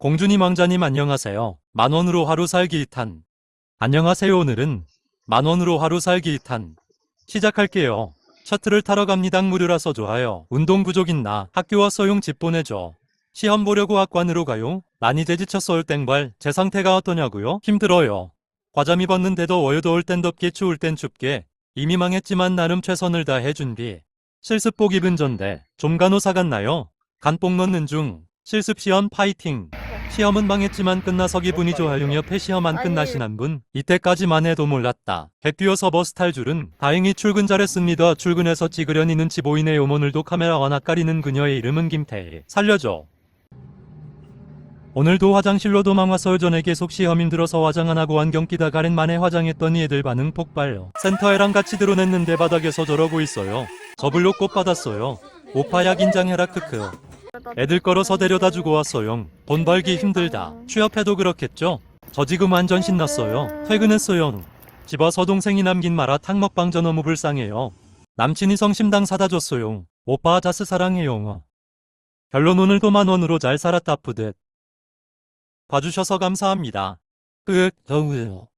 공주님 왕자님 안녕하세요. 만원으로 하루 살기 2탄. 안녕하세요 오늘은 만원으로 하루 살기 2탄. 시작할게요. 셔틀을 타러 갑니다. 무료라서 좋아요. 운동 부족인 나 학교 왔어 용 집 보내줘. 시험 보려고 학관으로 가요. 많이 재지쳤어요 땡발. 제 상태가 어떠냐고요? 힘들어요. 과잠 입었는데 더워요 더울 땐 덥게 추울 땐 춥게. 이미 망했지만 나름 최선을 다해 준비. 실습복 입은 전데 좀 간호사 같나요? 간뽕 넣는 중. 실습 시험 파이팅. 시험은 망했지만 끝나서 기분이 좋아요. 옆에 시험 안 끝나신 한 분. 이때까지만 해도 몰랐다. 해 뛰어서 버스 탈 줄은 다행히 출근 잘했습니다. 출근해서 찍으려니 눈치 보이네요. 오늘도 카메라와 낯가리는 그녀의 이름은 김태희. 살려줘. 오늘도 화장실로 도망왔어요. 전에 계속 시험 힘들어서 화장 안 하고 안경 끼다 가랜 만에 화장했더니 애들 반응 폭발요. 센터에랑 같이 드러냈는데 바닥에서 저러고 있어요. 저블로 꽃 받았어요. 오빠야 긴장해라 크크. 애들 걸어서 데려다 주고 왔어요. 돈 벌기 힘들다. 취업해도 그렇겠죠? 저 지금 완전 신났어요. 퇴근했어요. 집 와서 동생이 남긴 마라탕 먹방 저 너무 불쌍해요. 남친이 성심당 사다 줬어요. 오빠 자스 사랑해요. 결론 오늘도 만 원으로 잘 살았다 푸듯. 봐주셔서 감사합니다. 끝. 더우요.